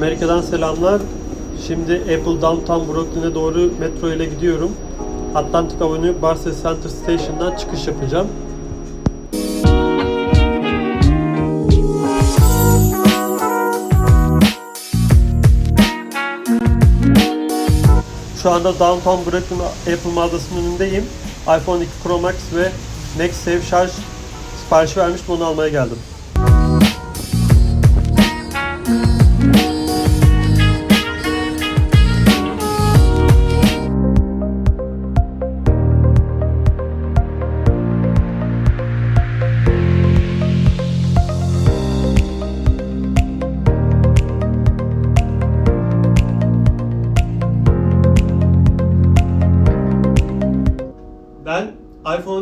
Amerika'dan selamlar. Şimdi Apple Downtown Brooklyn'e doğru metro ile gidiyorum. Atlantic Avenue Barclays Center Station'dan çıkış yapacağım. Şu anda Downtown Brooklyn Apple mağazasının önündeyim. iPhone 2 Pro Max ve MagSafe şarj siparişi vermiştim onu almaya geldim.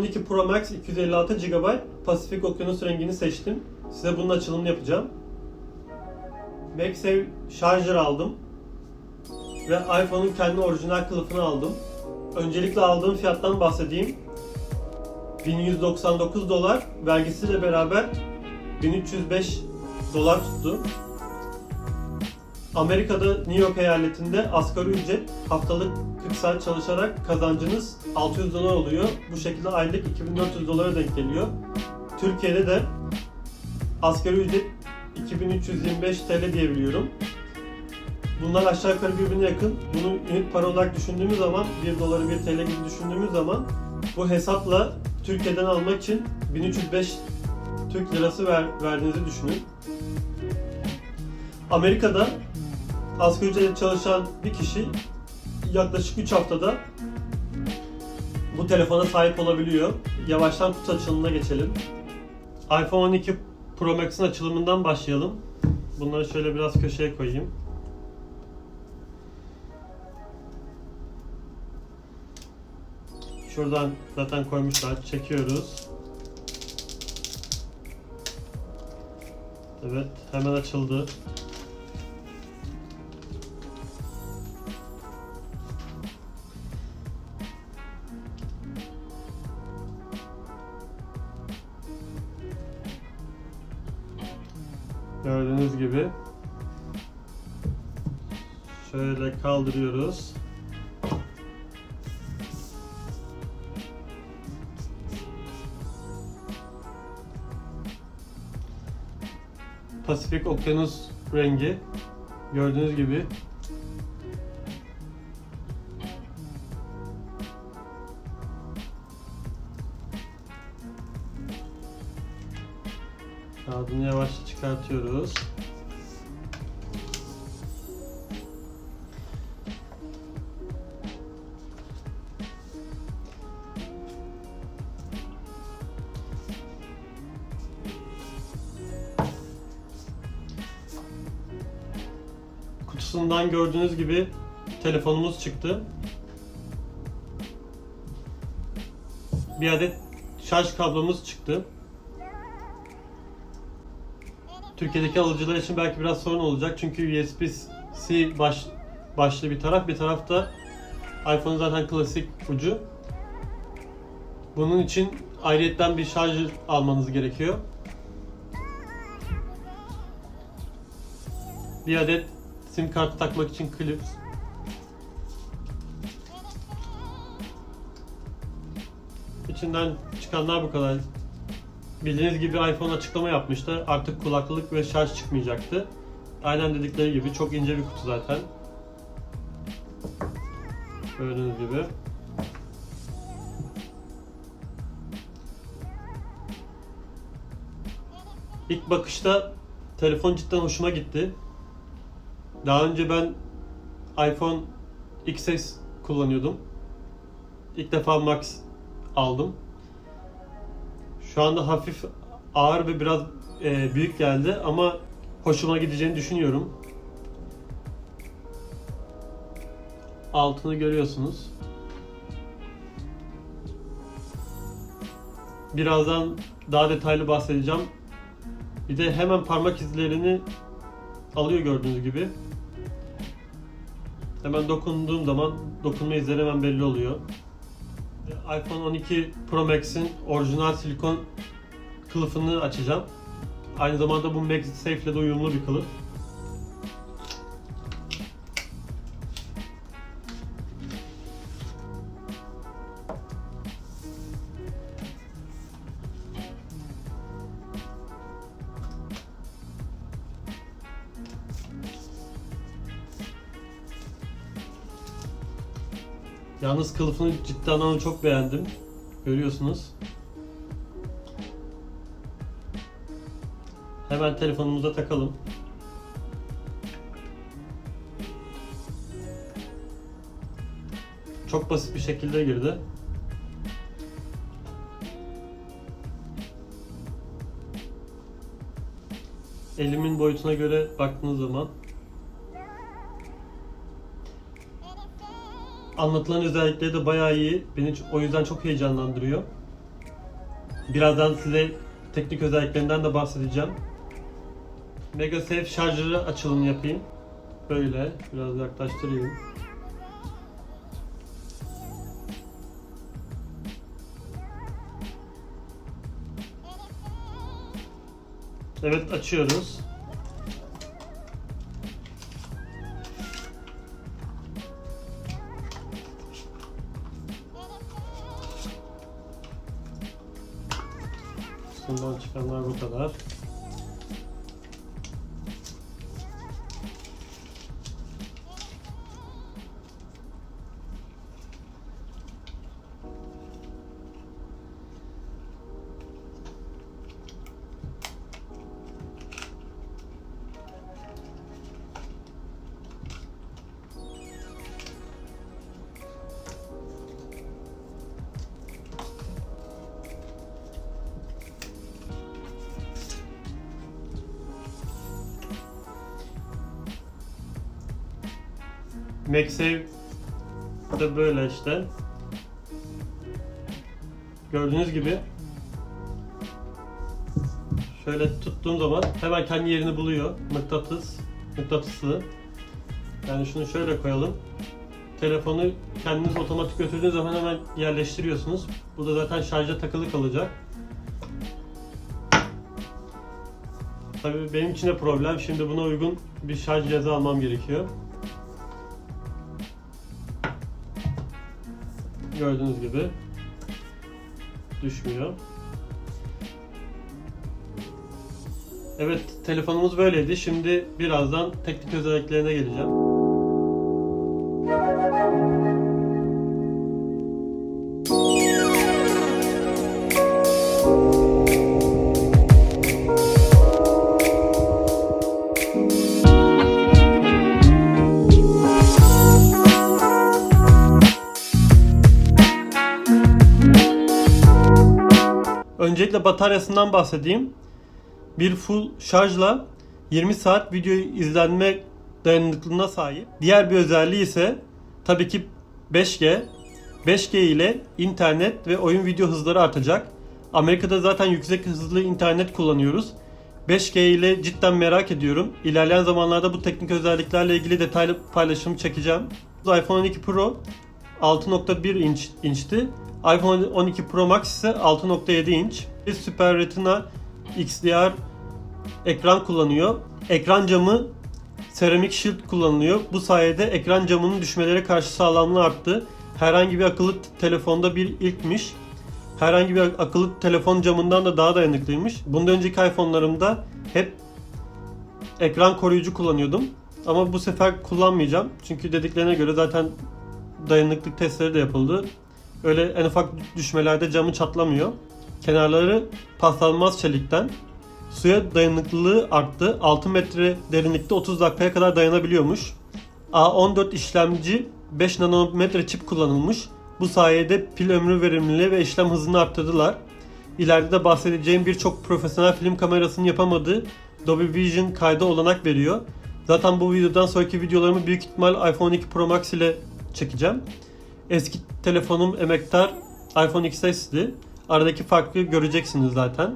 12 Pro Max 256 GB Pasifik Okyanus rengini seçtim. Size bunun açılımını yapacağım. MagSafe şarjör aldım. Ve iPhone'un kendi orijinal kılıfını aldım. Öncelikle aldığım fiyattan bahsedeyim. 1199 dolar, vergisiyle beraber 1305 dolar tuttu. Amerika'da New York eyaletinde asgari ücret haftalık 40 saat çalışarak kazancınız 600 dolar oluyor. Bu şekilde aylık 2400 dolara denk geliyor. Türkiye'de de asgari ücret 2325 TL diyebiliyorum. Bunlar aşağı yukarı birbirine yakın. Bunu ünit para olarak düşündüğümüz zaman 1 doları 1 TL gibi düşündüğümüz zaman bu hesapla Türkiye'den almak için 1305 Türk lirası ver, verdiğinizi düşünün. Amerika'da asgari ücretle çalışan bir kişi yaklaşık 3 haftada bu telefona sahip olabiliyor. Yavaştan kutu açılımına geçelim. iPhone 12 Pro Max'in açılımından başlayalım. Bunları şöyle biraz köşeye koyayım. Şuradan zaten koymuşlar. Çekiyoruz. Evet, hemen açıldı. Kaldırıyoruz. Pasifik Okyanus rengi gördüğünüz gibi Kağıdını yavaşça çıkartıyoruz. Kutusundan gördüğünüz gibi telefonumuz çıktı. Bir adet şarj kablomuz çıktı. Türkiye'deki alıcılar için belki biraz sorun olacak çünkü USB-C baş, başlı bir taraf, bir tarafta iPhone zaten klasik ucu. Bunun için ayrıyetten bir şarjör almanız gerekiyor. Bir adet sim kartı takmak için klip. İçinden çıkanlar bu kadar. Bildiğiniz gibi iPhone açıklama yapmıştı. Artık kulaklık ve şarj çıkmayacaktı. Aynen dedikleri gibi çok ince bir kutu zaten. Gördüğünüz gibi. İlk bakışta telefon cidden hoşuma gitti. Daha önce ben iPhone XS kullanıyordum. İlk defa Max aldım. Şu anda hafif ağır ve biraz e, büyük geldi ama hoşuma gideceğini düşünüyorum. Altını görüyorsunuz. Birazdan daha detaylı bahsedeceğim. Bir de hemen parmak izlerini alıyor gördüğünüz gibi. Hemen dokunduğum zaman dokunma izleri hemen belli oluyor iPhone 12 Pro Max'in orijinal silikon kılıfını açacağım. Aynı zamanda bu MagSafe ile de uyumlu bir kılıf. Yalnız kılıfını ciddi anlamda çok beğendim. Görüyorsunuz. Hemen telefonumuza takalım. Çok basit bir şekilde girdi. Elimin boyutuna göre baktığınız zaman anlatılan özellikleri de bayağı iyi. Beni o yüzden çok heyecanlandırıyor. Birazdan size teknik özelliklerinden de bahsedeceğim. MegaSafe şarjları açılımı yapayım. Böyle biraz yaklaştırayım. Evet açıyoruz. Bundan çıkanlar bu kadar. MagSafe de böyle işte. Gördüğünüz gibi şöyle tuttuğum zaman hemen kendi yerini buluyor. Mıknatıs, mıknatıslı. Yani şunu şöyle koyalım. Telefonu kendiniz otomatik götürdüğünüz zaman hemen yerleştiriyorsunuz. Bu da zaten şarja takılı kalacak. Tabii benim için de problem. Şimdi buna uygun bir şarj cihazı almam gerekiyor. Gördüğünüz gibi düşmüyor. Evet, telefonumuz böyleydi. Şimdi birazdan teknik özelliklerine geleceğim. Öncelikle bataryasından bahsedeyim. Bir full şarjla 20 saat video izlenme dayanıklılığına sahip. Diğer bir özelliği ise tabii ki 5G. 5G ile internet ve oyun video hızları artacak. Amerika'da zaten yüksek hızlı internet kullanıyoruz. 5G ile cidden merak ediyorum. İlerleyen zamanlarda bu teknik özelliklerle ilgili detaylı paylaşım çekeceğim. iPhone 12 Pro 6.1 inç inçti. iPhone 12 Pro Max ise 6.7 inç. Bir Super Retina XDR ekran kullanıyor. Ekran camı Ceramic Shield kullanılıyor. Bu sayede ekran camının düşmelere karşı sağlamlığı arttı. Herhangi bir akıllı telefonda bir ilkmiş. Herhangi bir akıllı telefon camından da daha dayanıklıymış. Bundan önceki iPhone'larımda hep ekran koruyucu kullanıyordum. Ama bu sefer kullanmayacağım. Çünkü dediklerine göre zaten dayanıklık testleri de yapıldı. Öyle en ufak düşmelerde camı çatlamıyor. Kenarları paslanmaz çelikten. Suya dayanıklılığı arttı. 6 metre derinlikte 30 dakikaya kadar dayanabiliyormuş. A14 işlemci 5 nanometre çip kullanılmış. Bu sayede pil ömrü verimliliği ve işlem hızını arttırdılar. İleride de bahsedeceğim birçok profesyonel film kamerasının yapamadığı Dolby Vision kayda olanak veriyor. Zaten bu videodan sonraki videolarımı büyük ihtimal iPhone 12 Pro Max ile çekeceğim. Eski telefonum emektar iPhone XS'di. Aradaki farkı göreceksiniz zaten.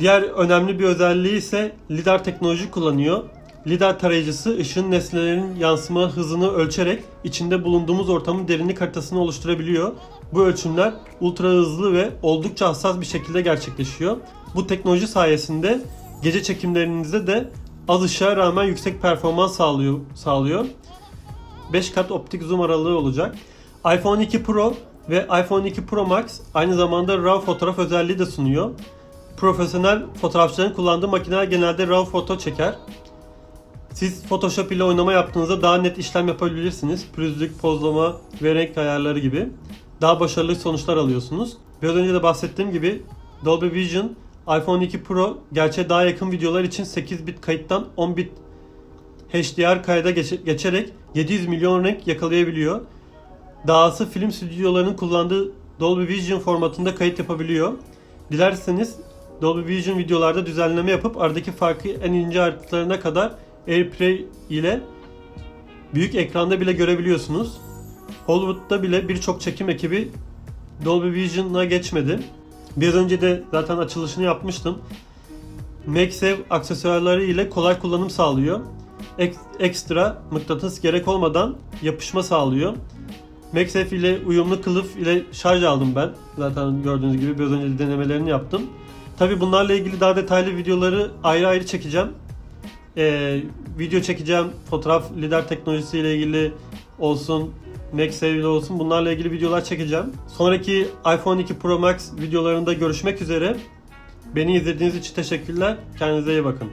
Diğer önemli bir özelliği ise lidar teknoloji kullanıyor. Lidar tarayıcısı ışığın nesnelerin yansıma hızını ölçerek içinde bulunduğumuz ortamın derinlik haritasını oluşturabiliyor. Bu ölçümler ultra hızlı ve oldukça hassas bir şekilde gerçekleşiyor. Bu teknoloji sayesinde gece çekimlerinizde de az ışığa rağmen yüksek performans sağlıyor. sağlıyor. 5 kat optik zoom aralığı olacak. iPhone 2 Pro ve iPhone 2 Pro Max aynı zamanda RAW fotoğraf özelliği de sunuyor. Profesyonel fotoğrafçıların kullandığı makineler genelde RAW foto çeker. Siz Photoshop ile oynama yaptığınızda daha net işlem yapabilirsiniz. Pürüzlük, pozlama ve renk ayarları gibi. Daha başarılı sonuçlar alıyorsunuz. Biraz önce de bahsettiğim gibi Dolby Vision iPhone 2 Pro gerçeğe daha yakın videolar için 8 bit kayıttan 10 bit HDR kayda geç- geçerek 700 milyon renk yakalayabiliyor. Dahası film stüdyolarının kullandığı Dolby Vision formatında kayıt yapabiliyor. Dilerseniz Dolby Vision videolarda düzenleme yapıp aradaki farkı en ince ayrıntılarına kadar AirPlay ile büyük ekranda bile görebiliyorsunuz. Hollywood'da bile birçok çekim ekibi Dolby Vision'a geçmedi. Biraz önce de zaten açılışını yapmıştım. MagSafe aksesuarları ile kolay kullanım sağlıyor. Ek- ekstra mıknatıs gerek olmadan yapışma sağlıyor. MagSafe ile uyumlu kılıf ile şarj aldım ben. Zaten gördüğünüz gibi biraz önce de denemelerini yaptım. Tabi bunlarla ilgili daha detaylı videoları ayrı ayrı çekeceğim. Ee, video çekeceğim. Fotoğraf lider teknolojisi ile ilgili olsun. MagSafe ile olsun. Bunlarla ilgili videolar çekeceğim. Sonraki iPhone 2 Pro Max videolarında görüşmek üzere. Beni izlediğiniz için teşekkürler. Kendinize iyi bakın.